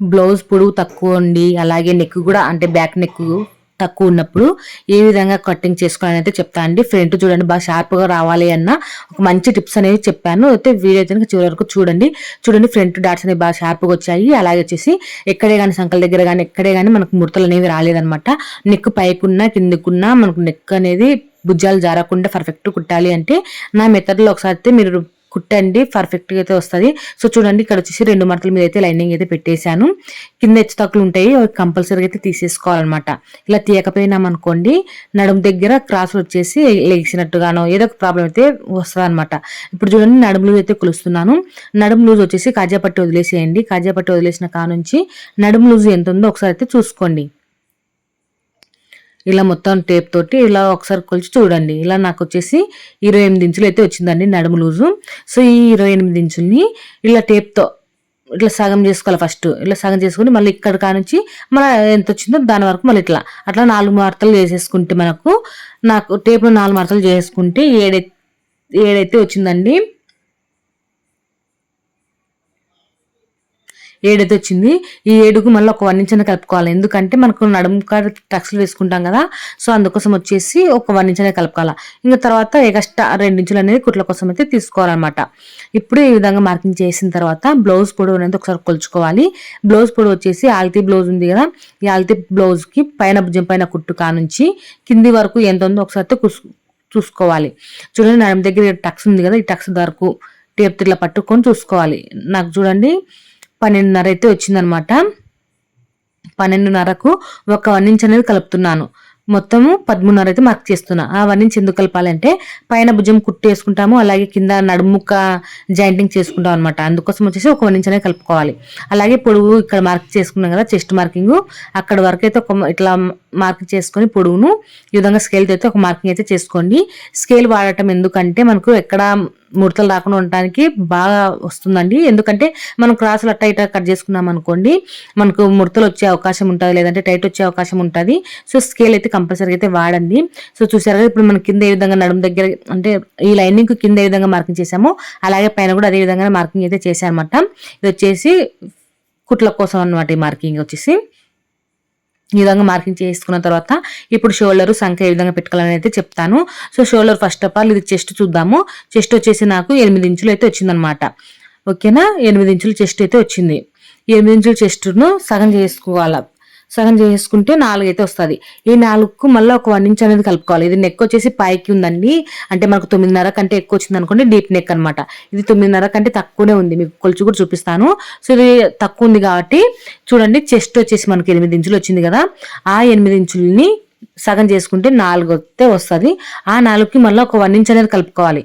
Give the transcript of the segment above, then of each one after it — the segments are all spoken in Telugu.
బ్లౌజ్ పొడవు తక్కువ ఉండి అలాగే నెక్ కూడా అంటే బ్యాక్ నెక్ తక్కువ ఉన్నప్పుడు ఏ విధంగా కటింగ్ చేసుకోవాలని అయితే చెప్తా అండి. ఫ్రంట్ చూడండి బాగా షార్ప్గా రావాలి అన్న ఒక మంచి టిప్స్ అనేవి చెప్పాను. అయితే వీడియో అయితే చివరి వరకు చూడండి. చూడండి ఫ్రంట్ డాట్స్ అనేవి బాగా షార్ప్గా వచ్చాయి. అలాగే వచ్చేసి ఎక్కడే కానీ సంకల దగ్గర కానీ ఎక్కడే కానీ మనకు ముడతలు అనేవి రాలేదనమాట నెక్ పైకున్నా కిందకున్నా మనకు నెక్ అనేది భుజాలు జారకుండా పర్ఫెక్ట్ కుట్టాలి అంటే నా మెథడ్లో ఒకసారి అయితే మీరు కుట్టండి పర్ఫెక్ట్గా అయితే వస్తుంది. సో చూడండి ఇక్కడ వచ్చేసి రెండు మడతల మీద అయితే లైనింగ్ అయితే పెట్టేశాను. కింద హెచ్చుతక్కులు ఉంటాయి అవి కంపల్సరీగా అయితే తీసేసుకోవాలన్నమాట. ఇలా తీయకపోయినామనుకోండి నడుము దగ్గర క్రాస్ వచ్చేసి లెగిసినట్టుగానో ఏదో ఒక ప్రాబ్లం అయితే వస్తుంది అనమాట ఇప్పుడు చూడండి నడుము లూజ్ అయితే కొలుస్తున్నాను. నడుము లూజ్ వచ్చేసి కాజాపట్టి వదిలేసేయండి. కాజాపట్టి వదిలేసిన కా నుంచి నడుము లూజ్ ఎంత ఉందో ఒకసారి అయితే చూసుకోండి. ఇలా మొత్తం టేప్ తోటి ఇలా ఒకసారి కొలిచి చూడండి. ఇలా నాకు వచ్చేసి ఇరవై ఎనిమిది ఇంచులు అయితే వచ్చిందండి నడుము లూజు. సో ఈ ఇరవై ఎనిమిది ఇంచుల్ని ఇలా టేప్తో ఇట్లా సగం చేసుకోవాలి ఫస్ట్ ఇట్లా సగం చేసుకుని మళ్ళీ ఇక్కడ కానించి మన ఎంత వచ్చిందో దాని వరకు మళ్ళీ ఇట్లా. అట్లా నాలుగు మార్తలు చేసేసుకుంటే మనకు నాకు టేప్లో నాలుగు మార్తలు చేసుకుంటే ఏడై ఏడైతే వచ్చిందండి. ఏడైతే వచ్చింది ఈ ఏడుకు మళ్ళీ ఒక వన్ ఇంచ్ అనేది కలుపుకోవాలి. ఎందుకంటే మనకు నడుము కాడ టక్స్లు వేసుకుంటాం కదా సో అందుకోసం వచ్చేసి ఒక వన్ ఇంచ్ అనేది కలుపుకోవాలి. ఇంకా తర్వాత ఎగస్ట్రా రెండు ఇంచులు అనేది కుట్ల కోసం అయితే తీసుకోవాలన్నమాట. ఇప్పుడు ఈ విధంగా మార్కింగ్ చేసిన తర్వాత బ్లౌజ్ పొడవు అనేది ఒకసారి కొలుచుకోవాలి. బ్లౌజ్ పొడవు వచ్చేసి ఆల్తీ బ్లౌజ్ ఉంది కదా ఈ ఆల్తీ బ్లౌజ్కి పైన భుజం పైన కుట్టు కానుంచి కింది వరకు ఎంత ఉందో ఒకసారి చూసుకోవాలి. చూడండి నడుము దగ్గర టక్స్ ఉంది కదా ఈ టక్స్ వరకు టేప్ ఇట్లా పట్టుకొని చూసుకోవాలి. నాకు చూడండి పన్నెండున్నర అయితే వచ్చిందనమాట. పన్నెండున్నరకు ఒక వన్ ఇంచ్ అనేది కలుపుతున్నాను. మొత్తము పదమూడున్నర అయితే మార్క్ చేస్తున్నా. ఆ వన్ ఇంచ్ ఎందుకు కలపాలంటే పైన భుజం కుట్టు వేసుకుంటాము అలాగే కింద నడుముక్క జాయింటింగ్ చేసుకుంటాం అనమాట. అందుకోసం వచ్చేసి ఒక వన్ ఇంచ్ అనేది కలుపుకోవాలి. అలాగే పొడుగు ఇక్కడ మార్క్ చేసుకున్నాం కదా చెస్ట్ మార్కింగ్ అక్కడ వరకు అయితే ఒక ఇట్లా మార్కింగ్ చేసుకొని పొడుగును ఈ విధంగా స్కేల్తో అయితే ఒక మార్కింగ్ అయితే చేసుకోండి. స్కేల్ వాడటం ఎందుకంటే మనకు ఎక్కడ ముడతలు రాకుండా ఉండటానికి బాగా వస్తుందండి. ఎందుకంటే మనం క్రాసులు అట్ట ఇట్ట కట్ చేసుకున్నాం అనుకోండి మనకు ముడతలు వచ్చే అవకాశం ఉంటుంది లేదంటే టైట్ వచ్చే అవకాశం ఉంటుంది. సో స్కేల్ అయితే కంపల్సరీ అయితే వాడండి. సో చూసారు ఇప్పుడు మనం కింద ఏ విధంగా నడుము దగ్గర అంటే ఈ లైనింగ్ కింద ఏ విధంగా మార్కింగ్ చేసామో అలాగే పైన కూడా అదే విధంగా మార్కింగ్ అయితే చేశామన్నమాట ఇది వచ్చేసి కుట్ల కోసం అనమాట ఈ మార్కింగ్ వచ్చేసి. ఈ విధంగా మార్కింగ్ చేసుకున్న తర్వాత ఇప్పుడు షోల్డర్ సంఖ్య ఏ విధంగా పెట్టుకోవాలని అయితే చెప్తాను. So shoulder first of all ఇది చెస్ట్ చూద్దాము. చెస్ట్ వచ్చేసి నాకు ఎనిమిది ఇంచులు అయితే వచ్చిందనమాట ఓకేనా? ఎనిమిది ఇంచులు చెస్ట్ అయితే వచ్చింది. ఎనిమిది ఇంచుల చెస్ట్ను సగం చేసుకోవాలి? సగం చేసుకుంటే నాలుగు అయితే వస్తుంది. ఈ నాలుగుకు మళ్ళీ ఒక వన్ ఇంచ్ అనేది కలుపుకోవాలి. ఇది నెక్ వచ్చేసి పైకి ఉందండి. అంటే మనకు తొమ్మిదిన్నర కంటే ఎక్కువ వచ్చింది అనుకోండి డీప్ నెక్ అనమాట ఇది తొమ్మిదిన్నర కంటే తక్కువనే ఉంది. మీకు కొలుచు కూడా చూపిస్తాను. సో ఇది తక్కువ ఉంది కాబట్టి చూడండి చెస్ట్ వచ్చేసి మనకి ఎనిమిది ఇంచులు వచ్చింది కదా. ఆ ఎనిమిది ఇంచుల్ని సగం చేసుకుంటే నాలుగు వస్తే వస్తుంది. ఆ నాలుగుకి మళ్ళీ ఒక వన్ ఇంచ్ అనేది కలుపుకోవాలి.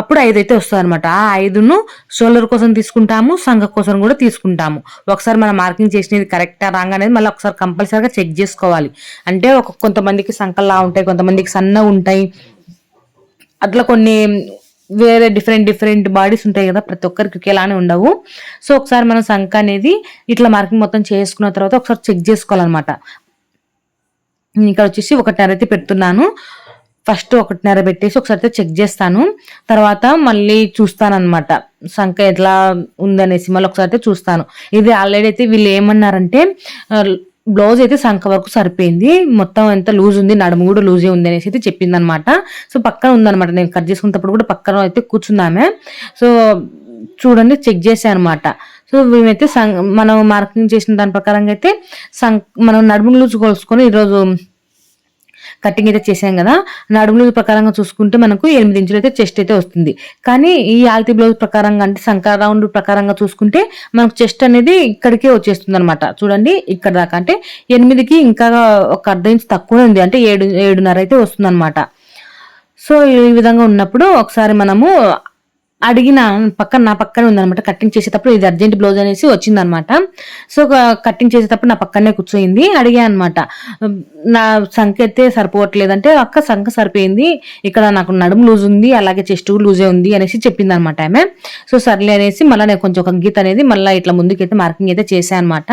అప్పుడు ఐదు అయితే వస్తుంది అనమాట ఆ ఐదును షోల్డర్ కోసం తీసుకుంటాము సంఘ కోసం కూడా తీసుకుంటాము. ఒకసారి మనం మార్కింగ్ చేసినది కరెక్టా రాంగ్ అనేది మళ్ళీ ఒకసారి కంపల్సరీగా చెక్ చేసుకోవాలి. అంటే ఒక కొంతమందికి సంకల్లా ఉంటాయి కొంతమందికి సన్న ఉంటాయి. అట్లా కొన్ని వేరే డిఫరెంట్ డిఫరెంట్ బాడీస్ ఉంటాయి కదా ప్రతి ఒక్కరికి ఒకేలానే ఉండవు. సో ఒకసారి మనం సంఖ అనేది ఇట్లా మార్కింగ్ మొత్తం చేసుకున్న తర్వాత ఒకసారి చెక్ చేసుకోవాలన్నమాట. ఇక్కడ వచ్చేసి ఒకటి అయితే పెడుతున్నాను. ఫస్ట్ ఒకటిన్నర పెట్టేసి ఒకసారి చెక్ చేస్తాను. తర్వాత మళ్ళీ చూస్తాను అనమాట సంఖ ఎట్లా ఉందనేసి మళ్ళీ ఒకసారి చూస్తాను. ఇది ఆల్రెడీ అయితే వీళ్ళు ఏమన్నారంటే బ్లౌజ్ అయితే సంఖ వరకు సరిపోయింది. మొత్తం ఎంత లూజ్ ఉంది నడుము కూడా లూజే ఉంది అనేసి అయితే చెప్పింది అనమాట సో పక్కన ఉందనమాట నేను కట్ చేసుకున్నప్పుడు కూడా పక్కన అయితే కూర్చుందామే సో చూడండి చెక్ చేశాను అనమాట సో మేమైతే మనం మార్కింగ్ చేసిన దాని ప్రకారంగా అయితే సం మనం నడుము లూజ్ కొలుసుకొని ఈరోజు కటింగ్ అయితే చేసాం కదా నడుముల ప్రకారంగా చూసుకుంటే మనకు ఎనిమిది ఇంచులు అయితే చెస్ట్ అయితే వస్తుంది. కానీ ఈ ఆల్తీ బ్లౌజ్ ప్రకారంగా అంటే సంకర రౌండ్ ప్రకారంగా చూసుకుంటే మనకు చెస్ట్ అనేది ఇక్కడికే వచ్చేస్తుంది అనమాట చూడండి ఇక్కడ దాకా అంటే ఎనిమిదికి ఇంకా ఒక అర్ధ ఇంచు తక్కువనే ఉంది అంటే ఏడు ఏడున్నర అయితే వస్తుంది అనమాట సో ఈ విధంగా ఉన్నప్పుడు ఒకసారి మనము అడిగిన పక్కన నా పక్కనే ఉందనమాట కటింగ్ చేసేటప్పుడు ఇది అర్జెంట్ బ్లౌజ్ అనేసి వచ్చిందనమాట సో కటింగ్ చేసేటప్పుడు నా పక్కనే కూర్చోయింది. అడిగా అనమాట నా సంఖ అయితే సరిపోవట్లేదంటే అక్క సంఖ సరిపోయింది. ఇక్కడ నాకు నడుము లూజ్ ఉంది అలాగే చెస్ట్ లూజే ఉంది అనేసి చెప్పింది అనమాట ఆమె. సో సర్లే అనేసి మళ్ళీ నేను కొంచెం ఒక గీత అనేది మళ్ళీ ఇట్లా ముందుకైతే మార్కింగ్ అయితే చేశాను అనమాట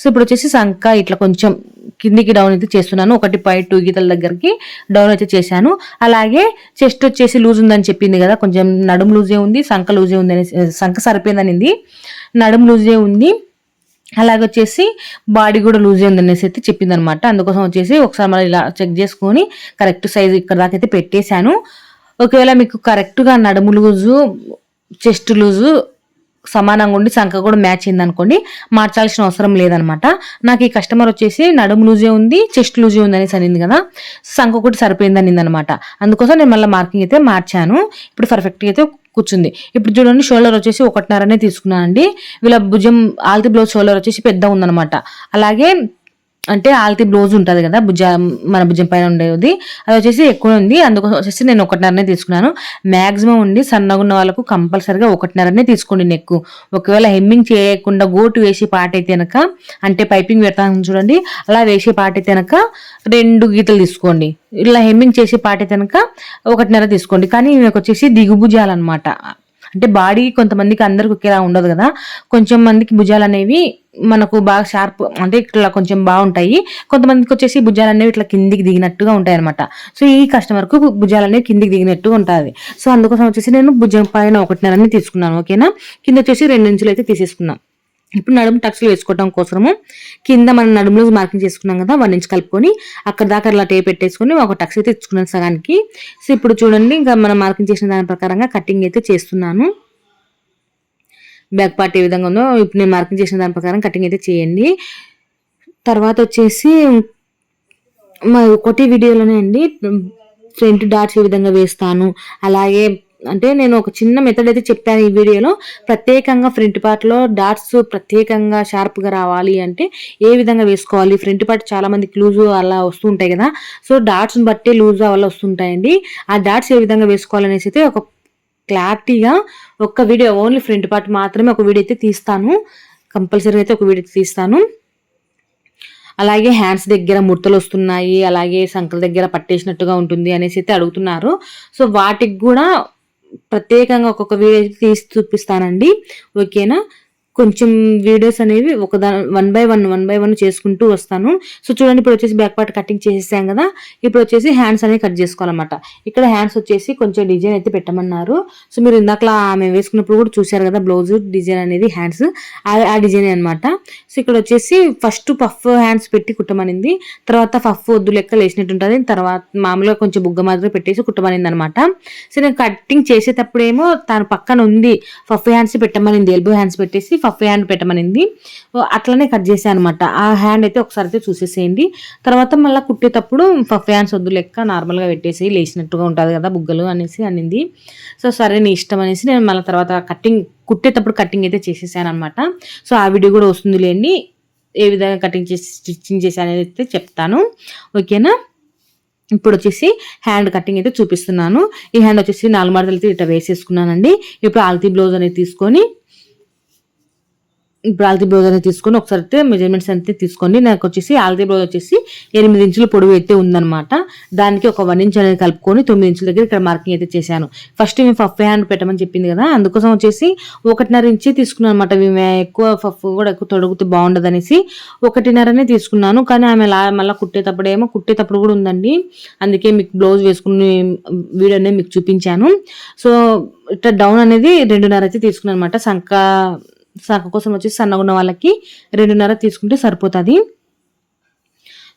సో ఇప్పుడు వచ్చేసి సంఖ ఇట్లా కొంచెం కిందికి డౌన్ అయితే చేస్తున్నాను. ఒకటి పాయింట్ టూ గీతల దగ్గరికి డౌన్ అయితే చేశాను. అలాగే చెస్ట్ వచ్చేసి లూజ్ ఉందని చెప్పింది కదా కొంచెం నడుము లూజే ఉంది సంఖ లూజే ఉంది సంఖ సరిపోయిందనింది నడుము లూజే ఉంది. అలాగే వచ్చేసి బాడీ కూడా లూజ్ అయింది అనేసి అయితే చెప్పింది అనమాట అందుకోసం వచ్చేసి ఒకసారి మళ్ళీ ఇలా చెక్ చేసుకొని కరెక్ట్ సైజ్ ఇక్కడ దాకా అయితే పెట్టేశాను. ఒకవేళ మీకు కరెక్ట్గా నడుము లూజు చెస్ట్ లూజు సమానంగా ఉండి సంఖ కూడా మ్యాచ్ అయింది అనుకోండి మార్చాల్సిన అవసరం లేదనమాట. నాకు ఈ కస్టమర్ వచ్చేసి నడుము లూజే ఉంది చెస్ట్ లూజే ఉంది అనేసి అనింది కదా సంఖ కూడా సరిపోయింది అనింది అనమాట. అందుకోసం నేను మళ్ళీ మార్కింగ్ అయితే మార్చాను. ఇప్పుడు పర్ఫెక్ట్గా అయితే కూర్చుంది. ఇప్పుడు చూడండి షోల్డర్ వచ్చేసి ఒకటిన్నరనే తీసుకున్నానండి. వీళ్ళ భుజం ఆల్తి బ్లౌజ్ షోల్డర్ వచ్చేసి పెద్ద ఉందనమాట. అలాగే అంటే ఆల్తి బ్లౌజ్ ఉంటుంది కదా భుజ మన భుజం పైన ఉండేది. అది వచ్చేసి ఎక్కువ ఉంది. అందుకోసం వచ్చేసి నేను ఒకటిన్నరనే తీసుకున్నాను. మ్యాక్సిమం ఉండి సన్నగా ఉన్న వాళ్ళకు కంపల్సరిగా ఒకటిన్నరనే తీసుకోండి నెక్ ఒకవేళ హెమ్మింగ్ చేయకుండా గోటు వేసి పాట అయితే కనుక అంటే పైపింగ్ పెడతాను చూడండి అలా వేసే పాట అయితే కనుక రెండు గీతలు తీసుకోండి. ఇలా హెమ్మింగ్ చేసే పాట అయితే కనుక ఒకటిన్నర తీసుకోండి. కానీ ఈమెకు వచ్చేసి దిగుభుజాలన్నమాట. అంటే బాడీ కొంతమందికి అందరికి ఒకేలా ఉండదు కదా. కొంచెం మందికి భుజాలు అనేవి మనకు బాగా షార్ప్ అంటే ఇట్లా కొంచెం బాగుంటాయి. కొంతమందికి వచ్చేసి భుజాలు అనేవి ఇట్లా కిందికి దిగినట్టుగా ఉంటాయి అనమాట సో ఈ కస్టమర్కు భుజాలు అనేవి కిందికి దిగినట్టుగా ఉంటుంది సో అందుకోసం వచ్చేసి నేను భుజం పైన ఒకటిన్నరని తీసుకున్నాను ఓకేనా? కింద వచ్చేసి రెండు ఇంచులు అయితే తీసేసుకున్నాను ఇప్పుడు నడుము టక్స్లు వేసుకోవడం కోసము కింద మనం నడుములో మార్కింగ్ చేసుకున్నాం కదా వన్ ఇంచ్ కలుపుకొని అక్కడ దాకా అలా టేప్ పెట్టేసుకొని ఒక టక్స్ అయితే ఇచ్చుకున్నాను సగానికి. సో ఇప్పుడు చూడండి ఇంకా మనం మార్కింగ్ చేసిన దాని ప్రకారంగా కటింగ్ అయితే చేస్తున్నాను. బ్యాక్ పార్ట్ ఏ విధంగా ఉందో ఇప్పుడు నేను మార్కింగ్ చేసిన దాని ప్రకారం కటింగ్ అయితే చేయండి. తర్వాత వచ్చేసి మా ఒకటి వీడియోలోనే అండి ఫ్రంట్ డాట్స్ ఏ విధంగా వేస్తాను అలాగే అంటే నేను ఒక చిన్న మెథడ్ అయితే చెప్పాను ఈ వీడియోలో. ప్రత్యేకంగా ఫ్రంట్ పార్ట్లో డాట్స్ ప్రత్యేకంగా షార్ప్గా రావాలి అంటే ఏ విధంగా వేసుకోవాలి? ఫ్రంట్ పార్ట్ చాలా మందికి లూజ్ అలా వస్తుంటాయి కదా. సో డాట్స్ని బట్టి లూజ్ అలా వస్తుంటాయండి. ఆ డాట్స్ ఏ విధంగా వేసుకోవాలనేసి అయితే ఒక క్లారిటీగా ఒక్క వీడియో ఓన్లీ ఫ్రంట్ పార్ట్ మాత్రమే ఒక వీడియో అయితే తీస్తాను. కంపల్సరీ అయితే ఒక వీడియో తీస్తాను. అలాగే హ్యాండ్స్ దగ్గర ముడతలు వస్తున్నాయి. అలాగే సంకల దగ్గర పట్టేసినట్టుగా ఉంటుంది అనేసి అయితే అడుగుతున్నారు. సో వాటికి కూడా ప్రత్యేకంగా ఒక్కొక్క వీడియో తీసి చూపిస్తానండి. ఓకేనా? కొంచెం వీడియోస్ అనేవి ఒక one by one one by one చేసుకుంటూ వస్తాను. సో చూడండి ఇప్పుడు వచ్చేసి బ్యాక్ పార్ట్ కటింగ్ చేసేసాం కదా. ఇప్పుడు వచ్చేసి హ్యాండ్స్ అనేవి కట్ చేసుకోవాలన్నమాట. ఇక్కడ హ్యాండ్స్ వచ్చేసి కొంచెం డిజైన్ అయితే పెట్టమన్నారు. సో మీరు ఇందాక ఆమె వేసుకున్నప్పుడు కూడా చూసారు కదా బ్లౌజ్ డిజైన్ అనేది హ్యాండ్స్ ఆ డిజైన్ అనమాట సో ఇక్కడ వచ్చేసి ఫస్ట్ పఫ్ హ్యాండ్స్ పెట్టి కుట్టమనింది. తర్వాత పఫ్ వద్దు లెక్క లేచినట్టు ఉంటుంది తర్వాత మామూలుగా కొంచెం బుగ్గ మాదిరి పెట్టేసి కుట్టమనింది అనమాట సో నేను కటింగ్ చేసేటప్పుడేమో తన పక్కన ఉంది పఫ్ హ్యాండ్స్ పెట్టమనింది ఎల్బో హ్యాండ్స్ పెట్టేసి పఫ్ హ్యాండ్ పెట్టమనింది. అట్లనే కట్ చేసాను అనమాట ఆ హ్యాండ్ అయితే ఒకసారి అయితే చూసేసేయండి. తర్వాత మళ్ళీ కుట్టేటప్పుడు పఫ్ హ్యాండ్స్ వద్దు లెక్క నార్మల్గా పెట్టేసి లేచినట్టుగా ఉంటుంది కదా బుగ్గలు అనేసి అనింది. సో సరే నీ ఇష్టం అనేసి నేను మళ్ళీ తర్వాత కటింగ్ కుట్టేటప్పుడు కటింగ్ అయితే చేసేసాను అనమాట సో ఆ వీడియో కూడా వస్తుంది లేండి ఏ విధంగా కటింగ్ చేసి స్టిచ్చింగ్ చేశాను అయితే చెప్తాను. ఓకేనా? ఇప్పుడు వచ్చేసి హ్యాండ్ కటింగ్ అయితే చూపిస్తున్నాను. ఈ హ్యాండ్ వచ్చేసి నాలుగు మడతలు అయితే ఇట్లా వేసేసుకున్నానండి. ఇప్పుడు ఆల్తీ బ్లౌజ్ అనేది తీసుకొని ఇప్పుడు ఆల్తీ బ్లౌజ్ అనేది తీసుకొని ఒకసారి అయితే మెజర్మెంట్స్ అయితే తీసుకోండి. నాకు వచ్చేసి ఆల్తీ బ్లౌజ్ వచ్చేసి ఎనిమిది ఇంచుల పొడవు అయితే ఉందన్నమాట. దానికి ఒక వన్ ఇంచ్ అనేది కలుపుకొని తొమ్మిది ఇంచుల దగ్గర ఇక్కడ మార్కింగ్ అయితే చేశాను. ఫస్ట్ మేము ఫఫ్ హ్యాండ్ పెట్టమని చెప్పింది కదా అందుకోసం వచ్చేసి ఒకటిన్నర ఇంచే తీసుకున్నాను అనమాట మేము ఎక్కువ ఫఫ్ కూడా ఎక్కువ తొడుగుతూ బాగుండదు అనేసి ఒకటిన్నరనే తీసుకున్నాను. కానీ ఆమె మళ్ళీ కుట్టేటప్పుడు ఏమో కుట్టేటప్పుడు కూడా ఉందండి. అందుకే మీకు బ్లౌజ్ వేసుకుని వీడియో అనేది మీకు చూపించాను. సో ఇట్లా డౌన్ అనేది రెండున్నర అయితే తీసుకున్నాను అనమాట సంక శాఖ కోసం వచ్చి సన్నగా ఉన్న వాళ్ళకి రెండున్నర తీసుకుంటే సరిపోతుంది.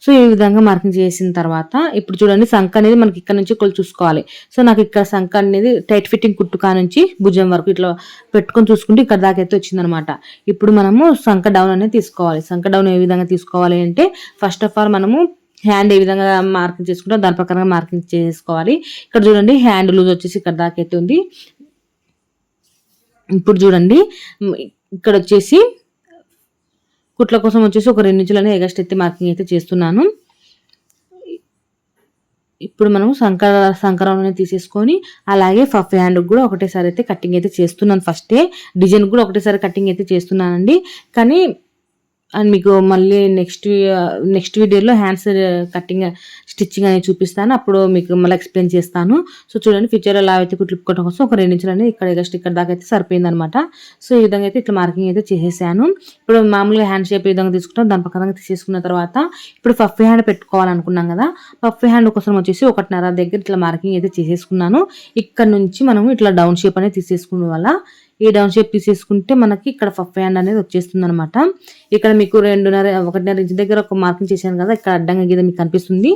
సో ఈ విధంగా మార్కింగ్ చేసిన తర్వాత ఇప్పుడు చూడండి సంఖ అనేది మనకి ఇక్కడ నుంచి కొలు చూసుకోవాలి. సో నాకు ఇక్కడ సంఖ అనేది టైట్ ఫిట్టింగ్ కుట్టుకా నుంచి భుజం వరకు ఇట్లా పెట్టుకొని చూసుకుంటే ఇక్కడ దాకా అయితే వచ్చిందనమాట. ఇప్పుడు మనము సంఖ డౌన్ అనేది తీసుకోవాలి. సంఖ డౌన్ ఏ విధంగా తీసుకోవాలి అంటే ఫస్ట్ ఆఫ్ ఆల్ మనము హ్యాండ్ ఏ విధంగా మార్కింగ్ చేసుకుంటాం దాని ప్రకారంగా మార్కింగ్ చేసుకోవాలి. ఇక్కడ చూడండి హ్యాండ్ లూజ్ వచ్చేసి ఇక్కడ దాకా అయితే ఉంది. ఇప్పుడు చూడండి ఇక్కడ వచ్చేసి కుట్ల కోసం వచ్చేసి ఒక రెండు ఇంచులనే ఎగస్ట్ ఎత్తి మార్కింగ్ అయితే చేస్తున్నాను. ఇప్పుడు మనం సంకర సంకరంలోనే తీసేసుకొని అలాగే ఫఫ్ హ్యాండ్ కూడా ఒకటేసారి అయితే కటింగ్ అయితే చేస్తున్నాను ఫస్టే. డిజైన్ కూడా ఒకటేసారి కటింగ్ అయితే చేస్తున్నానండి. కానీ అండ్ మీకు మళ్ళీ నెక్స్ట్ నెక్స్ట్ వీడియోలో హ్యాండ్స్ కటింగ్ స్టిచ్చింగ్ అనేది చూపిస్తాను. అప్పుడు మీకు మళ్ళీ ఎక్స్ప్లెయిన్ చేస్తాను. సో చూడండి ఫ్యూచర్ ఎలా అయితే కుట్లుపుకోవడం కోసం ఒక రెండు ఇంచులు అనేది ఇక్కడ జస్ట్ ఇక్కడ దాకా అయితే సరిపోయింది అనమాట సో ఈ విధంగా అయితే ఇట్లా మార్కింగ్ అయితే చేసేసాను. ఇప్పుడు మామూలుగా హ్యాండ్ షేప్ ఈ విధంగా తీసుకుంటాం దాని ప్రకారంగా తీసేసుకున్న తర్వాత ఇప్పుడు పఫ్ హ్యాండ్ పెట్టుకోవాలనుకున్నాం కదా పఫ్ హ్యాండ్ కోసం వచ్చేసి ఒకటిన్నర దగ్గర ఇట్లా మార్కింగ్ అయితే చేసేసుకున్నాను. ఇక్కడ నుంచి మనం ఇట్లా డౌన్ షేప్ అనేది తీసేసుకున్న వల్ల ఈ డౌన్ షేప్ తీసేసుకుంటే మనకి ఇక్కడ ఫఫ్ హ్యాండ్ అనేది వచ్చేస్తుంది అనమాట ఇక్కడ మీకు రెండున్నర ఒకటిన్నర ఇంచ్ దగ్గర ఒక మార్కింగ్ చేశాను కదా ఇక్కడ అడ్డంగా గీత మీకు కనిపిస్తుంది.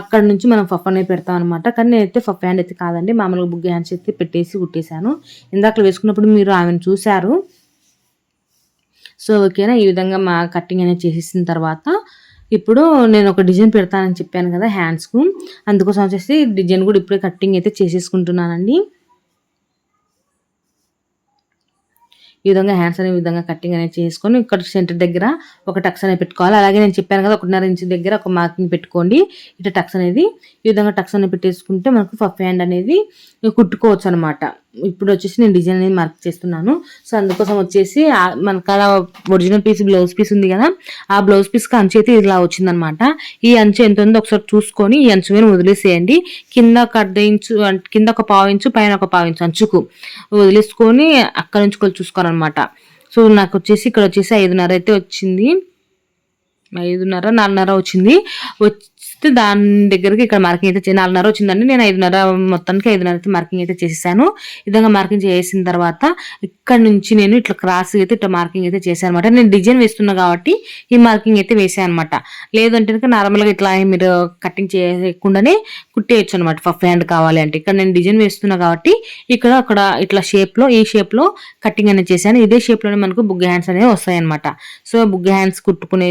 అక్కడ నుంచి మనం ఫఫ్ అనేది పెడతాం అనమాట కానీ నేనైతే ఫఫ్ హ్యాండ్ అయితే కాదండి మామూలుగా బుగ్గ హ్యాండ్స్ అయితే పెట్టేసి కుట్టేశాను. ఇందాక వేసుకున్నప్పుడు మీరు ఆమెను చూశారు. సో ఓకేనా ఈ విధంగా మా కటింగ్ అనేది చేసేసిన తర్వాత ఇప్పుడు నేను ఒక డిజైన్ పెడతానని చెప్పాను కదా హ్యాండ్స్కు. అందుకోసం వచ్చేసి డిజైన్ కూడా ఇప్పుడే కటింగ్ అయితే చేసేసుకుంటున్నానండి. ఈ విధంగా హ్యాండ్స్ అనే విధంగా కటింగ్ అనేది చేసుకొని ఇక్కడ సెంటర్ దగ్గర ఒక టక్స్ అనేది పెట్టుకోవాలి. అలాగే నేను చెప్పాను కదా ఒకటిన్నర ఇంచ్ దగ్గర ఒక మార్కింగ్ పెట్టుకోండి. ఇట్లా టక్స్ అనేది ఈ విధంగా టక్స్ అనేది పెట్టేసుకుంటే మనకు ఫఫ్ హ్యాండ్ అనేది కుట్టుకోవచ్చు అనమాట ఇప్పుడు వచ్చేసి నేను డిజైన్ అనేది మార్క్ చేస్తున్నాను. సో అందుకోసం వచ్చేసి మనకాడ ఒరిజినల్ పీస్ బ్లౌజ్ పీస్ ఉంది కదా ఆ బ్లౌజ్ పీస్కి అంచు అయితే ఇలా వచ్చిందనమాట. ఈ అంచు ఎంత ఉందో ఒకసారి చూసుకొని ఈ అంచు మీద వదిలేసేయండి. కింద ఒక ఇంచు కింద ఒక పావు ఇంచు పైన ఒక పావు ఇంచు అంచుకు వదిలేసుకొని అక్కడ నుంచి కొలు చూసుకోవాలన్నమాట. సో నాకు వచ్చేసి ఇక్కడ వచ్చేసి ఐదున్నర అయితే వచ్చింది. ఐదున్నర నాలుగున్నర వచ్చింది. వస్తే దాని దగ్గరికి ఇక్కడ మార్కింగ్ అయితే నాలుగున్నర వచ్చిందండి. నేను ఐదున్నర మొత్తానికి ఐదున్నర అయితే మార్కింగ్ అయితే చేసేసాను. ఈ విధంగా మార్కింగ్ చేసిన తర్వాత ఇక్కడ నుంచి నేను ఇట్లా క్రాస్ అయితే ఇట్లా మార్కింగ్ అయితే చేశాను అనమాట నేను డిజైన్ వేస్తున్నా కాబట్టి ఈ మార్కింగ్ అయితే వేసాను అనమాట లేదంటే నార్మల్గా ఇట్లా మీరు కటింగ్ చేయకుండానే కుట్టేయచ్చు అనమాట. ఫఫ్ హ్యాండ్ కావాలి అంటే. ఇక్కడ నేను డిజైన్ వేస్తున్నా కాబట్టి ఇక్కడ అక్కడ ఇట్లా షేప్లో ఈ షేప్లో కటింగ్ అనేది చేశాను. ఇదే షేప్లోనే మనకు బుగ్గ హ్యాండ్స్ అనేవి వస్తాయి అనమాట సో బుగ్గ హ్యాండ్స్ కుట్టుకునే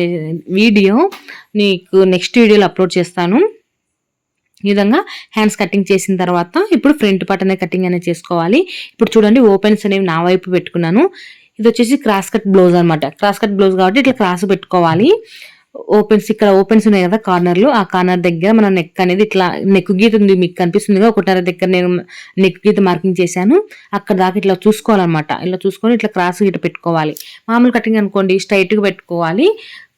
వీడియో నీకు నెక్స్ట్ వీడియోలో అప్లోడ్ చేస్తాను. ఈ విధంగా హ్యాండ్స్ కటింగ్ చేసిన తర్వాత ఇప్పుడు ఫ్రంట్ పార్ట్ అనేది కటింగ్ అనేది చేసుకోవాలి. ఇప్పుడు చూడండి ఓపెన్స్ అనేవి నా వైపు పెట్టుకున్నాను. ఇది వచ్చేసి క్రాస్ కట్ బ్లౌజ్ అనమాట క్రాస్ కట్ బ్లౌజ్ కాబట్టి ఇట్లా క్రాస్ పెట్టుకోవాలి. ఓపెన్స్ ఇక్కడ ఓపెన్స్ ఉన్నాయి కదా కార్నర్లు ఆ కార్నర్ దగ్గర మన నెక్ అనేది ఇట్లా నెక్ గీత ఉంది మీకు కనిపిస్తుంది కదా. ఒకటిన్నర దగ్గర నేను నెక్ గీత మార్కింగ్ చేశాను. అక్కడ దాకా ఇట్లా చూసుకోవాలన్నమాట. ఇలా చూసుకొని ఇట్లా క్రాస్ గీత పెట్టుకోవాలి. మామూలు కటింగ్ అనుకోండి స్ట్రైట్గా పెట్టుకోవాలి.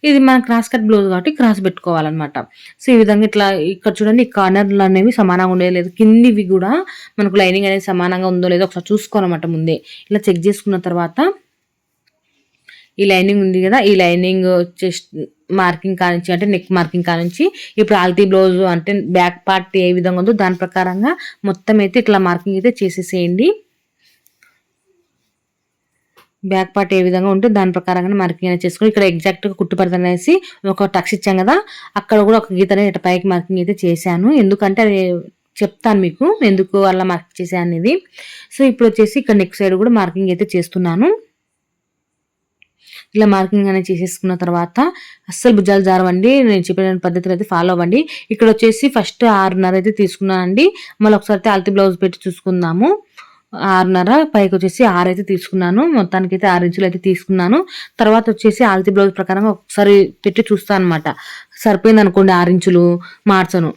ఇది మన క్రాస్ కట్ బ్లౌజ్ కాబట్టి క్రాస్ పెట్టుకోవాలన్నమాట. సో ఈ విధంగా ఇట్లా ఇక్కడ చూడండి ఈ కార్నర్లు అనేవి సమానంగా ఉండేది లేదు. కిందివి కూడా మనకు లైనింగ్ అనేది సమానంగా ఉందో లేదో ఒకసారి చూసుకోవాలన్నమాట ముందే. ఇలా చెక్ చేసుకున్న తర్వాత ఈ లైనింగ్ ఉంది కదా ఈ లైనింగ్ చెస్ట్ మార్కింగ్ కానించి అంటే నెక్ మార్కింగ్ కానించి ఇప్పుడు ఆల్తీ బ్లౌజ్ అంటే బ్యాక్ పార్ట్ ఏ విధంగా ఉందో దాని ప్రకారంగా మొత్తం అయితే ఇట్లా మార్కింగ్ అయితే చేసేసేయండి. బ్యాక్ పార్ట్ ఏ విధంగా ఉంటే దాని ప్రకారంగా మార్కింగ్ అనేది చేసుకుని ఇక్కడ ఎగ్జాక్ట్గా కుట్టుపడత అనేసి ఒక టక్స్ ఇచ్చాం కదా అక్కడ కూడా ఒక గీత అనేది పైకి మార్కింగ్ అయితే చేశాను. ఎందుకంటే అది చెప్తాను మీకు ఎందుకు అలా మార్కింగ్ చేశాను అనేది. సో ఇప్పుడు వచ్చేసి ఇక్కడ నెక్ సైడ్ కూడా మార్కింగ్ అయితే చేస్తున్నాను. ఇలా మార్కింగ్ అనేది చేసేసుకున్న తర్వాత అస్సలు భుజాలు జారవండి. నేను చెప్పిన పద్ధతులు అయితే ఫాలో అవ్వండి. ఇక్కడ వచ్చేసి ఫస్ట్ ఆరున్నర అయితే తీసుకున్నానండి. మళ్ళీ ఒకసారి అల్తి బ్లౌజ్ పెట్టి చూసుకుందాము. ఆరున్నర పైకి వచ్చేసి ఆరు అయితే తీసుకున్నాను. మొత్తానికి అయితే ఆరు ఇంచులు అయితే తీసుకున్నాను. తర్వాత వచ్చేసి ఆల్తి బ్లౌజ్ ప్రకారం ఒకసారి పెట్టి చూస్తాను అనమాట సరిపోయింది అనుకోండి ఆరు ఇంచులు మార్చను.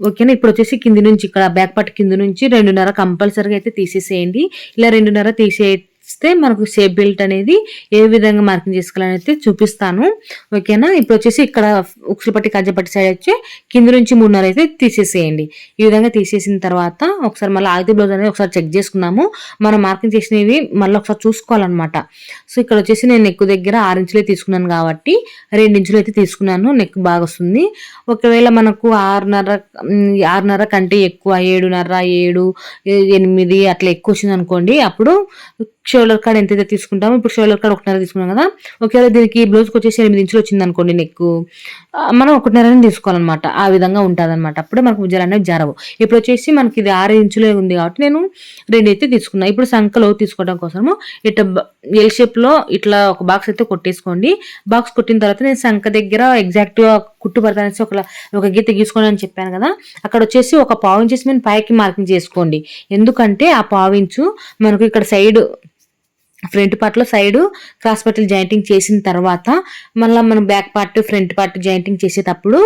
ఓకేనా? ఇప్పుడు వచ్చేసి కింది నుంచి ఇక్కడ బ్యాక్ పార్ట్ కింది నుంచి రెండున్నర కంపల్సరీగా అయితే తీసేసేయండి. ఇలా రెండున్నర తీసే ఇస్తే మనకు షేప్ బెల్ట్ అనేది ఏ విధంగా మార్కింగ్ చేసుకోవాలని అయితే చూపిస్తాను. ఓకేనా ఇప్పుడు వచ్చేసి ఇక్కడ ఉక్సులపట్టి కజ్జపట్టి సైడ్ వచ్చి కింద నుంచి మూడున్నర అయితే తీసేసేయండి. ఈ విధంగా తీసేసిన తర్వాత ఒకసారి మళ్ళీ ఆగితే బ్లౌజ్ అనేది ఒకసారి చెక్ చేసుకున్నాము మనం మార్కింగ్ చేసినవి మళ్ళీ ఒకసారి చూసుకోవాలన్నమాట. సో ఇక్కడ వచ్చేసి నేను నెక్ దగ్గర ఆరు ఇంచులే తీసుకున్నాను కాబట్టి రెండు ఇంచులు అయితే తీసుకున్నాను. నెక్ బాగా వస్తుంది. ఒకవేళ మనకు ఆరున్నర ఆరున్నర కంటే ఎక్కువ ఏడున్నర ఏడు ఎనిమిది అట్లా ఎక్కువ వచ్చింది అనుకోండి అప్పుడు షోల్డర్ కార్డ్ ఎంతైతే తీసుకుంటామో ఇప్పుడు షోల్డర్ కార్డ్ ఒకటిన్నర తీసుకున్నాం కదా. ఒకవేళ దీనికి బ్లౌజ్కి వచ్చేసి ఎనిమిది ఇంచులు వచ్చింది అనుకోండి నెక్ మనం ఒకటిన్నర తీసుకోవాలన్నమాట. ఆ విధంగా ఉంటుంది అనమాట అప్పుడే మనకు భుజాలు అనేవి జరవు. ఇప్పుడు వచ్చేసి మనకి ఇది ఆరు ఇంచులే ఉంది కాబట్టి నేను రెండు అయితే తీసుకున్నాను ఇప్పుడు సంఖలో తీసుకోవడం కోసము ఇట్లా ఎల్ షేప్లో ఇట్లా ఒక బాక్స్ అయితే కొట్టేసుకోండి. బాక్స్ కొట్టిన తర్వాత నేను సంఖ దగ్గర ఎగ్జాక్ట్గా కుట్టు పడతానేసి ఒక ఒక గీత గీసుకోండి అని చెప్పాను కదా. అక్కడ వచ్చేసి ఒక పావు ఇంచెస్ మేము పైకి మార్కింగ్ చేసుకోండి. ఎందుకంటే ఆ పావు ఇంచు మనకు ఇక్కడ సైడ్ ఫ్రంట్ పార్ట్లో సైడ్ క్రాస్ పట్టిల్ జాయింటింగ్ చేసిన తర్వాత మళ్ళీ మనం back part front part jointing చేసేటప్పుడు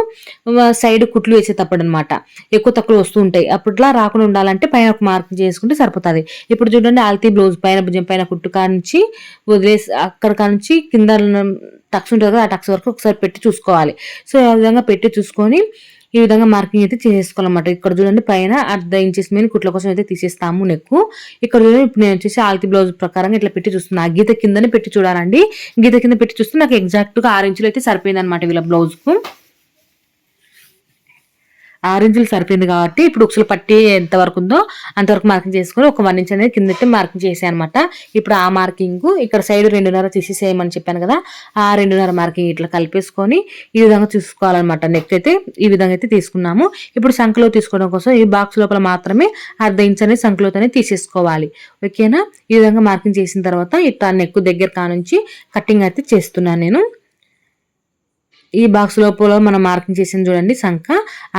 సైడ్ కుట్లు వేసేటప్పుడు అనమాట ఎక్కువ తక్కువ వస్తూ ఉంటాయి. అప్పట్లా రాకుండా ఉండాలంటే పైన ఒక మార్క్ చేసుకుంటే సరిపోతుంది. ఇప్పుడు చూడండి ఆల్తీ బ్లౌజ్ పైన భుజం పైన కుట్టు కానించి వదిలేసి అక్కడ కానించి కింద టక్స్ ఉంటుంది కదా ఆ టక్స్ వరకు ఒకసారి పెట్టి చూసుకోవాలి. సో ఆ విధంగా పెట్టి చూసుకొని ఈ విధంగా మార్కింగ్ అయితే చేసేసుకోవాలన్నమాట ఇక్కడ చూడండి పైన అర్ధ ఇంచెస్ మీద కుట్ల కోసం అయితే తీసేస్తాము నెక్కు. ఇక్కడ చూడండి ఇప్పుడు నేను వచ్చేసి ఆల్తి బ్లౌజ్ ప్రకారం ఇట్లా పెట్టి చూస్తున్నా. గీత కిందనే పెట్టి చూడాలండి. గీత కింద పెట్టి చూస్తే నాకు ఎగ్జాక్ట్గా ఆరు ఇంచులు అయితే సరిపోయింది అనమాట వీళ్ళ బ్లౌజ్కు. ఆరెంజ్లు సరిపోయింది కాబట్టి ఇప్పుడు ఉక్సులు పట్టి ఎంత వరకు ఉందో అంతవరకు మార్కింగ్ చేసుకొని ఒక వన్ ఇంచ్ అనేది కింద మార్కింగ్ చేసాను అనమాట ఇప్పుడు ఆ మార్కింగ్ ఇక్కడ సైడ్ రెండున్నర తీసేసేయమని చెప్పాను కదా ఆ రెండున్నర మార్కింగ్ ఇట్లా కలిపేసుకొని ఈ విధంగా చూసుకోవాలన్నమాట. నెక్ అయితే ఈ విధంగా అయితే తీసుకున్నాము. ఇప్పుడు సంఖలో తీసుకోవడం కోసం ఈ బాక్స్ లోపల మాత్రమే అర్ధ ఇంచ్ అనేది సంఖలోతోనే తీసేసుకోవాలి. ఓకేనా ఈ విధంగా మార్కింగ్ చేసిన తర్వాత ఇట్లా నెక్ దగ్గర కానుంచి కటింగ్ అయితే చేస్తున్నాను నేను. ఈ బాక్స్ లోపల మనం మార్కింగ్ చేసింది చూడండి సంఖ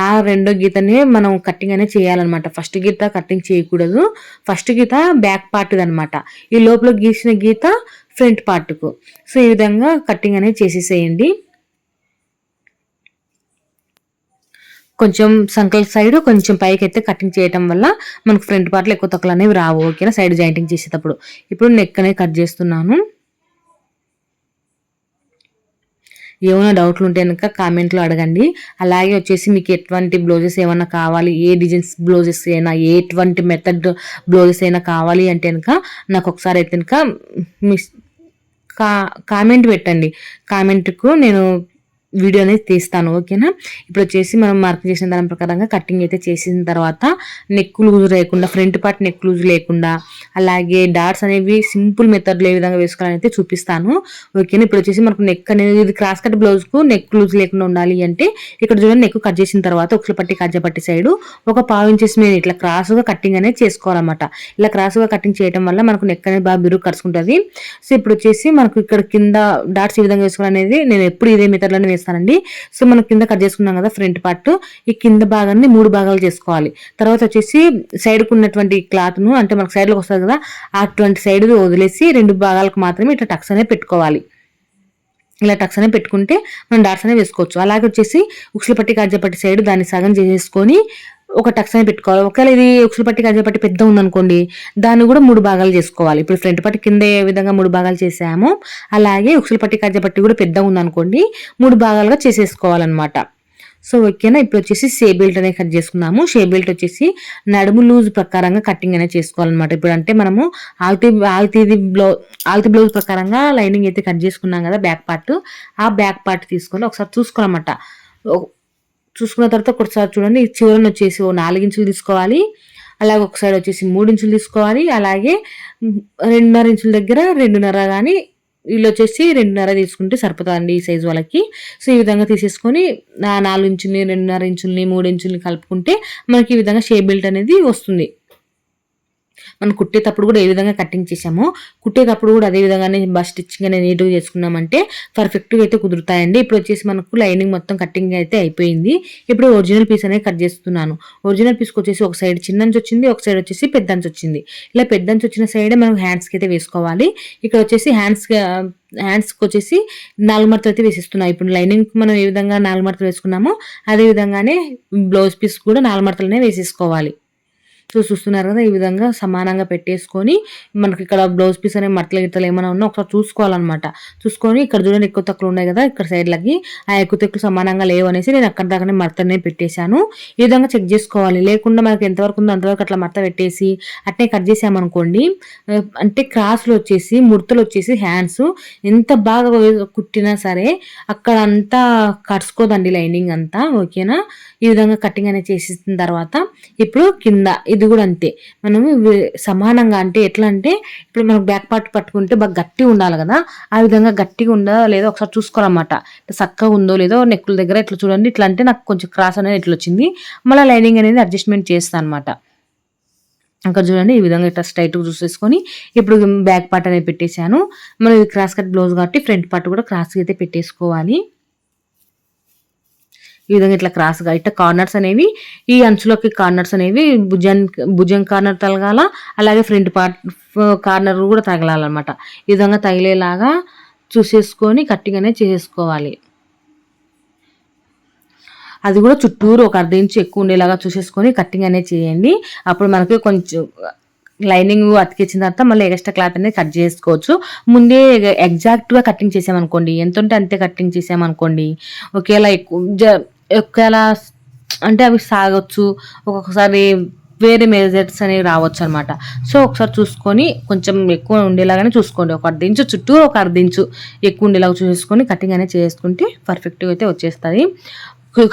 ఆ రెండో గీతనే మనం కట్టింగ్ అనేది చేయాలన్నమాట. ఫస్ట్ గీత కట్టింగ్ చేయకూడదు. ఫస్ట్ గీత బ్యాక్ పార్ట్ అనమాట ఈ లోపల గీసిన గీత ఫ్రంట్ పార్ట్కు సో ఈ విధంగా కట్టింగ్ అనేది చేసేసేయండి. కొంచెం సంకల్ సైడ్ కొంచెం పైకి అయితే కటింగ్ చేయటం వల్ల మనకు ఫ్రంట్ పార్ట్లో ఎక్కువ తొక్కలు అనేవి రావు. ఓకేనా? సైడ్ జాయింటింగ్ చేసేటప్పుడు. ఇప్పుడు నెక్ అనేది కట్ చేస్తున్నాను. ఏమైనా డౌట్లు ఉంటే కనుక కామెంట్లో అడగండి. అలాగే వచ్చేసి మీకు ఎటువంటి బ్లౌజెస్ ఏమైనా కావాలి ఏ డిజైన్స్ బ్లౌజెస్ అయినా ఎటువంటి మెథడ్ బ్లౌజెస్ అయినా కావాలి అంటే కనుక నాకు ఒకసారి అయితే కనుక మిస్ కా కామెంట్ పెట్టండి. కామెంట్కు నేను వీడియో అనేది తీస్తాను ఓకేనా? ఇప్పుడు వచ్చేసి మనం మార్క్ చేసిన దాని ప్రకారంగా కటింగ్ అయితే చేసిన తర్వాత నెక్ లూజ్ లేకుండా ఫ్రంట్ పార్ట్ నెక్ లూజ్ లేకుండా అలాగే డాట్స్ అనేవి సింపుల్ మెథడ్లో ఏ విధంగా వేసుకోవాలని అయితే చూపిస్తాను ఓకేనా? ఇప్పుడు వచ్చేసి మనకు నెక్ అనేది ఇది క్రాస్ కట్ బ్లౌజ్కు నెక్ లూజ్ లేకుండా ఉండాలి అంటే ఇక్కడ చూడండి నెక్ కట్ చేసిన తర్వాత ఒకసారి పట్టి కజ్జ పట్టి సైడ్ ఒక పావు ఇంచెస్ మీద ఇట్లా క్రాస్గా కటింగ్ అనేది చేసుకోవాలన్నమాట. ఇలా క్రాస్గా కటింగ్ చేయడం వల్ల మనకు నెక్ అనేది బాగా బిరుగు కరుచుకుంటుంది. సో ఇప్పుడు వచ్చేసి మనకు ఇక్కడ కింద డాట్స్ ఈ విధంగా వేసుకోవాలనేది నేను ఎప్పుడు ఇదే మెథడ్లోనే చేస్తానండి. సో మనం కింద కట్ చేసుకున్నాం కదా ఫ్రంట్ పార్ట్. ఈ కింద భాగాన్ని మూడు భాగాలు చేసుకోవాలి. తర్వాత వచ్చేసి సైడ్కు ఉన్నటువంటి క్లాత్ను అంటే మనకు సైడ్లోకి వస్తుంది కదా అటువంటి సైడ్ వదిలేసి రెండు భాగాలకు మాత్రమే ఇట్లా టక్స్ అనేది పెట్టుకోవాలి. ఇలా టక్స్ అనేది పెట్టుకుంటే మనం డాట్స్ అనేవి వేసుకోవచ్చు. అలాగే వచ్చేసి ఉక్సుల పట్టి కాజపట్టి సైడ్ దాన్ని సగం చేసేసుకొని ఒక టక్స్ అనేది పెట్టుకోవాలి. ఒకవేళ ఇది ఉక్సుల పట్టి కాజపట్టి పెద్ద ఉందనుకోండి దాన్ని కూడా మూడు భాగాలు చేసుకోవాలి. ఇప్పుడు ఫ్రంట్ పట్టి కింద ఏ విధంగా మూడు భాగాలు చేసామో అలాగే ఉక్సుల పట్టి కాజపట్టి కూడా పెద్ద ఉందనుకోండి మూడు భాగాలుగా చేసేసుకోవాలన్నమాట. సో ఓకేనా? ఇప్పుడు వచ్చేసి షే బెల్ట్ అనేది కట్ చేసుకున్నాము షే బెల్ట్ వచ్చేసి నడుము లూజ్ ప్రకారంగా కటింగ్ అనేది చేసుకోవాలన్నమాట. ఇప్పుడు అంటే మనము ఆల్తీ ఆల్తీది బ్లౌజ్ ఆల్తీ బ్లౌజ్ ప్రకారంగా లైనింగ్ అయితే కట్ చేసుకున్నాం కదా బ్యాక్ పార్ట్. ఆ బ్యాక్ పార్ట్ తీసుకొని ఒకసారి చూసుకోవాలన్నమాట. చూసుకున్న తర్వాత ఒకసారి చూడండి చివరన వచ్చేసి ఓ నాలుగించులు తీసుకోవాలి. అలాగే ఒక సైడ్ వచ్చేసి మూడు ఇంచులు తీసుకోవాలి. అలాగే రెండున్నర ఇంచుల దగ్గర రెండున్నర కానీ వీళ్ళు వచ్చేసి రెండున్నర తీసుకుంటే సరిపోతుందండి ఈ సైజు వాళ్ళకి. సో ఈ విధంగా తీసేసుకొని నాలుగు ఇంచుల్ని రెండున్నర ఇంచుల్ని మూడు ఇంచుల్ని కలుపుకుంటే మనకి ఈ విధంగా షేప్ బెల్ట్ అనేది వస్తుంది. మనం కుట్టేటప్పుడు కూడా ఏ విధంగా కటింగ్ చేసామో కుట్టేటప్పుడు కూడా అదే విధంగానే బస్ స్టిచ్చింగ్ అనేది నీట్గా చేసుకున్నామంటే పర్ఫెక్ట్గా అయితే కుదురుతాయండి. ఇప్పుడు వచ్చేసి మనకు లైనింగ్ మొత్తం కటింగ్ అయితే అయిపోయింది. ఇప్పుడు ఒరిజినల్ పీస్ అనేది కట్ చేస్తున్నాను. ఒరిజినల్ పీస్కి వచ్చేసి ఒక సైడ్ చిన్నంచి వచ్చింది ఒక సైడ్ వచ్చేసి పెద్దంచి వచ్చింది. ఇలా పెద్దంచి వచ్చిన సైడే మనం హ్యాండ్స్కి అయితే వేసుకోవాలి. ఇక్కడ వచ్చేసి హ్యాండ్స్ హ్యాండ్స్కి వచ్చేసి నాలుగు మడతలు అయితే వేసిస్తున్నాం ఇప్పుడు లైనింగ్ మనం ఏ విధంగా నాలుగు మడతలు వేసుకున్నామో అదే విధంగానే బ్లౌజ్ పీస్ కూడా నాలుగు మడతలనే వేసేసుకోవాలి. సో చూస్తున్నారు కదా ఈ విధంగా సమానంగా పెట్టేసుకొని మనకి ఇక్కడ బ్లౌజ్ పీస్ అనే మట్టలు గిట్టలు ఏమైనా ఉన్నా ఒకసారి చూసుకోవాలన్నమాట. చూసుకొని ఇక్కడ చూడండి ఎక్కువ తక్కువ ఉన్నాయి కదా ఇక్కడ సైడ్లకి ఆ ఎక్కువ తక్కువ సమానంగా లేవు అనేసి నేను అక్కడ దాకానే మడతనే పెట్టేశాను. ఈ విధంగా చెక్ చేసుకోవాలి. లేకుండా మనకి ఎంతవరకు ఉందో అంతవరకు అట్లా మడత పెట్టేసి అట్నే కట్ చేసామనుకోండి అంటే క్రాస్లు వచ్చేసి ముడతలు వచ్చేసి హ్యాండ్స్ ఎంత బాగా కుట్టినా సరే అక్కడ అంతా కరుచుకోదండి లైనింగ్ అంతా ఓకేనా? ఈ విధంగా కటింగ్ అనేది చేసిన తర్వాత ఇప్పుడు కింద ఇది కూడా అంతే. మనము సమానంగా అంటే ఎట్లా అంటే ఇప్పుడు మనం బ్యాక్ పార్ట్ పట్టుకుంటే బాగా గట్టిగా ఉండాలి కదా. ఆ విధంగా గట్టిగా ఉందా లేదో ఒకసారి చూసుకోవాలన్నమాట. చక్కగా ఉందో లేదో నెక్కుల దగ్గర ఇట్లా చూడండి. ఇట్లా అంటే నాకు కొంచెం క్రాస్ అనేది ఇట్లా వచ్చింది. మళ్ళీ లైనింగ్ అనేది అడ్జస్ట్మెంట్ చేస్తాను అనమాట అక్కడ చూడండి ఈ విధంగా ఇట్లా స్ట్రైట్గా చూసేసుకొని ఇప్పుడు బ్యాక్ పార్ట్ అనేది పెట్టేశాను. మనం ఇది క్రాస్ కట్ బ్లౌజ్ కాబట్టి ఫ్రంట్ పార్ట్ కూడా క్రాస్గా అయితే పెట్టేసుకోవాలి. ఈ విధంగా ఇట్లా క్రాస్గా ఇట్లా కార్నర్స్ అనేవి ఈ అంచులోకి కార్నర్స్ అనేవి భుజం భుజం కార్నర్ తగలాల అలాగే ఫ్రంట్ పార్ట్ కార్నర్ కూడా తగలాలన్నమాట. ఈ విధంగా తగిలేలాగా చూసేసుకొని కట్టిగానే చేసేసుకోవాలి. అది కూడా చుట్టూరు ఒక అర్ధ ఇంచు ఎక్కువ ఉండేలాగా చూసేసుకొని కట్టింగ్ అనేది చేయండి. అప్పుడు మనకి కొంచెం లైనింగ్ అతికించిన తర్వాత మళ్ళీ ఎక్స్ట్రా క్లాత్ అనేది కట్ చేసుకోవచ్చు. ముందే ఎగ్జాక్ట్గా కటింగ్ చేసామనుకోండి ఎంత ఉంటే అంతే కటింగ్ చేసామనుకోండి ఒకేలా ఎక్కువ ఒకవేళ అంటే అవి సాగొచ్చు ఒక్కొక్కసారి వేరే మెజర్స్ అనేవి రావచ్చు అనమాట సో ఒకసారి చూసుకొని కొంచెం ఎక్కువ ఉండేలాగానే చూసుకోండి. ఒక అర్ధించు చుట్టూ ఒక అర్ధించు ఎక్కువ ఉండేలాగా చూసుకొని కటింగ్ అనేది చేసుకుంటే పర్ఫెక్ట్గా అయితే వచ్చేస్తుంది.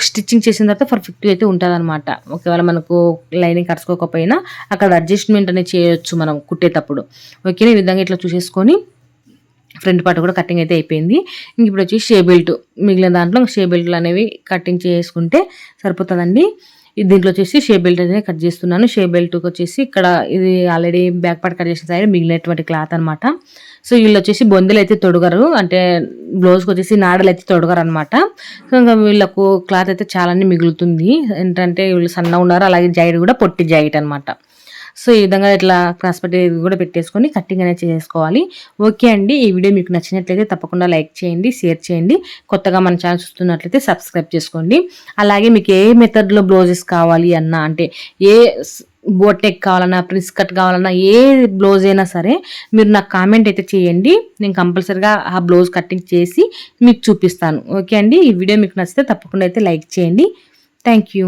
స్టిచ్చింగ్ చేసిన తర్వాత పర్ఫెక్ట్గా అయితే ఉంటుంది అనమాట ఒకవేళ మనకు లైనింగ్ కట్టుకోకపోయినా అక్కడ అడ్జస్ట్మెంట్ అనేది చేయొచ్చు మనం కుట్టేటప్పుడు. ఓకేనా ఈ విధంగా ఇట్లా చూసేసుకొని ఫ్రంట్ పార్ట్ కూడా కటింగ్ అయితే అయిపోయింది. ఇంక ఇప్పుడు వచ్చి షే బెల్ట్. మిగిలిన దాంట్లో షే బెల్ట్లు అనేవి కటింగ్ చేసుకుంటే సరిపోతుందండి. దీంట్లో వచ్చేసి షే బెల్ట్ అనేది కట్ చేస్తున్నాను. షే బెల్ట్కి వచ్చేసి ఇక్కడ ఇది ఆల్రెడీ బ్యాక్ పార్ట్ కట్ చేసిన సైడ్ మిగిలినటువంటి క్లాత్ అనమాట సో వీళ్ళు వచ్చేసి బొందెలు అయితే తొడగరు. అంటే బ్లౌజ్కి వచ్చేసి నాడలు అయితే తొడగరు అనమాట సో ఇంకా వీళ్ళకు క్లాత్ అయితే చాలానే మిగులుతుంది. ఏంటంటే వీళ్ళు సన్నగా ఉన్నారు. అలాగే జాయిట్ కూడా పొట్టి జాయిట్ అనమాట సో ఈ విధంగా ఇట్లా క్రాస్ పట్టి కూడా పెట్టేసుకొని కట్టింగ్ అనేది చేసుకోవాలి. ఓకే అండి. ఈ వీడియో మీకు నచ్చినట్లయితే తప్పకుండా లైక్ చేయండి షేర్ చేయండి. కొత్తగా మన ఛానల్ చూస్తున్నట్లయితే సబ్స్క్రైబ్ చేసుకోండి. అలాగే మీకు ఏ మెథడ్లో బ్లౌజెస్ కావాలి అన్న అంటే ఏ బోటెక్ కావాలన్నా ప్రిన్స్ కట్ కావాలన్నా ఏ బ్లౌజ్ అయినా సరే మీరు నాకు కామెంట్ అయితే చేయండి. నేను కంపల్సరిగా ఆ బ్లౌజ్ కటింగ్ చేసి మీకు చూపిస్తాను. ఓకే అండి. ఈ వీడియో మీకు నచ్చితే తప్పకుండా అయితే లైక్ చేయండి. Thank you.